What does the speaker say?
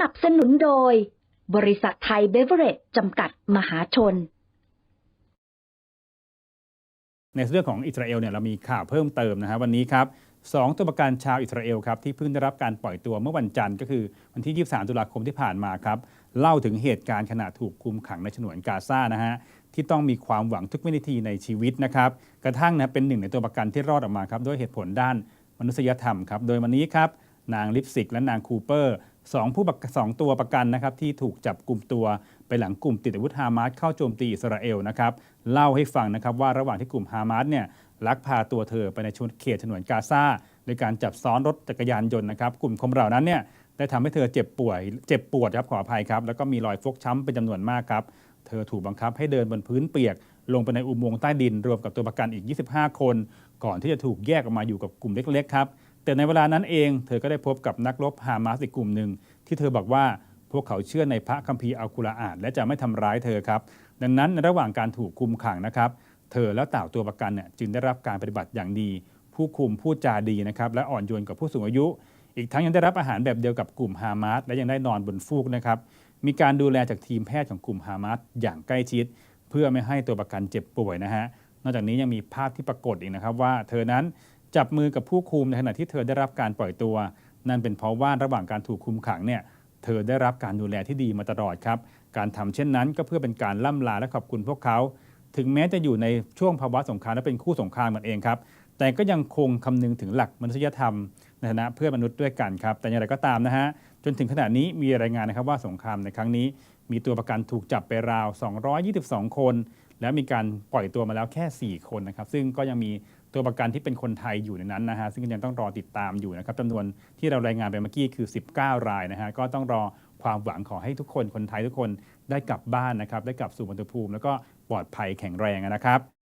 นับสนุนโดย บริษัทไทยเบเวอเรจจำกัดมหาชน ในเรื่องของอิสราเอลเนี่ยเรามีข่าวเพิ่มเติมนะฮะวันนี้ครับสองตัวประกันชาวอิสราเอลครับที่เพิ่งได้รับการปล่อยตัวเมื่อวันจันทร์ก็คือวันที่ 23 ตุลาคมที่ผ่านมาครับเล่าถึงเหตุการณ์ขณะถูกคุมขังในฉนวนกาซานะฮะที่ต้องมีความหวังทุกวินาทีในชีวิตนะครับกระทั่งนะเป็นหนึ่งในตัวประกันที่รอดออกมาครับด้วยเหตุผลด้านมนุษยธรรมครับโดยวันนี้ครับนางลิปสิกและนางคูเปอร์ สองผู้สองตัวประกันนะครับที่ถูกจับกลุ่มตัวไปหลังกลุ่มติดอาวุธฮามาสเข้าโจมตีอิสราเอลนะครับเล่าให้ฟังนะครับว่าระหว่างที่กลุ่มฮามาสเนี่ยลักพาตัวเธอไปในชนเขตฉนวนกาซาโดยการจับซ้อนรถจักรยานยนต์นะครับกลุ่มคนเหล่านั้นเนี่ยได้ทำให้เธอเจ็บป่วยเจ็บปวดครับขออภัยครับแล้วก็มีรอยฟกช้ำเป็นจำนวนมากครับเธอถูกบังคับให้เดินบนพื้นเปียก ลงไปในอุโมงค์ใต้ดินรวมกับตัวประกันอีก 25 คน ก่อนที่จะถูกแยกออกมาอยู่กับกลุ่มเล็กๆครับ แต่ในเวลานั้นเองเธอก็ได้พบกับนักรบฮามาสอีกกลุ่มหนึ่งที่เธอบอกว่าพวกเขาเชื่อในพระคัมภีร์อัลกุรอาน และจะไม่ทำร้ายเธอครับ ดังนั้นในระหว่างการถูกคุมขังนะครับ เธอและต่าวตัวประกันเนี่ยจึงได้รับการปฏิบัติอย่างดี ผู้คุมพูดจาดีนะครับและอ่อนโยนกับผู้สูงอายุ อีกทั้งยังได้รับอาหารแบบเดียวกับกลุ่มฮามาสและยังได้นอนบนฟูกนะครับมีการดูแลจากทีมแพทย์ของกลุ่มฮามาสอย่างใกล้ชิด เพื่อไม่ให้ตัวประกันเจ็บป่วยนะฮะนอกจากนี้ยังมีภาพที่ปรากฏอีกนะครับว่า เธอนั้น จับมือกับผู้คุมในขณะที่เธอได้รับการปล่อยตัว นั่นเป็นเพราะว่าระหว่างการถูกคุมขังเนี่ยเธอได้รับการดูแลที่ดีมาตลอดครับ การทำเช่นนั้นก็เพื่อเป็นการล่ำลาและขอบคุณพวกเขา ถึงแม้จะอยู่ในช่วงภาวะสงครามและเป็นคู่สงครามกันเองครับ แต่ก็ยังคงคำนึงถึงหลักมนุษยธรรมในฐานะเพื่อนมนุษย์ด้วยกันครับ แต่อย่างไรก็ตามนะฮะ จนถึงขณะนี้มีรายงานนะครับว่าสงครามในครั้งนี้ มีตัวประกันถูกจับไปราว 222 คน และมีการปล่อยตัวมาแล้วแค่ 4 คนนะครับ ซึ่งก็ยังมีตัวประกันที่เป็นคนไทยอยู่ในนั้นนะฮะ ซึ่งยังต้องรอติดตามอยู่นะครับจำนวนที่เรารายงานไปเมื่อกี้คือ 19 รายนะฮะ ก็ต้องรอความหวังขอให้ทุกคนคนไทยทุกคนได้กลับบ้านนะครับ ได้กลับสู่บรรทุภูมิ แล้วก็ปลอดภัยแข็งแรงนะครับ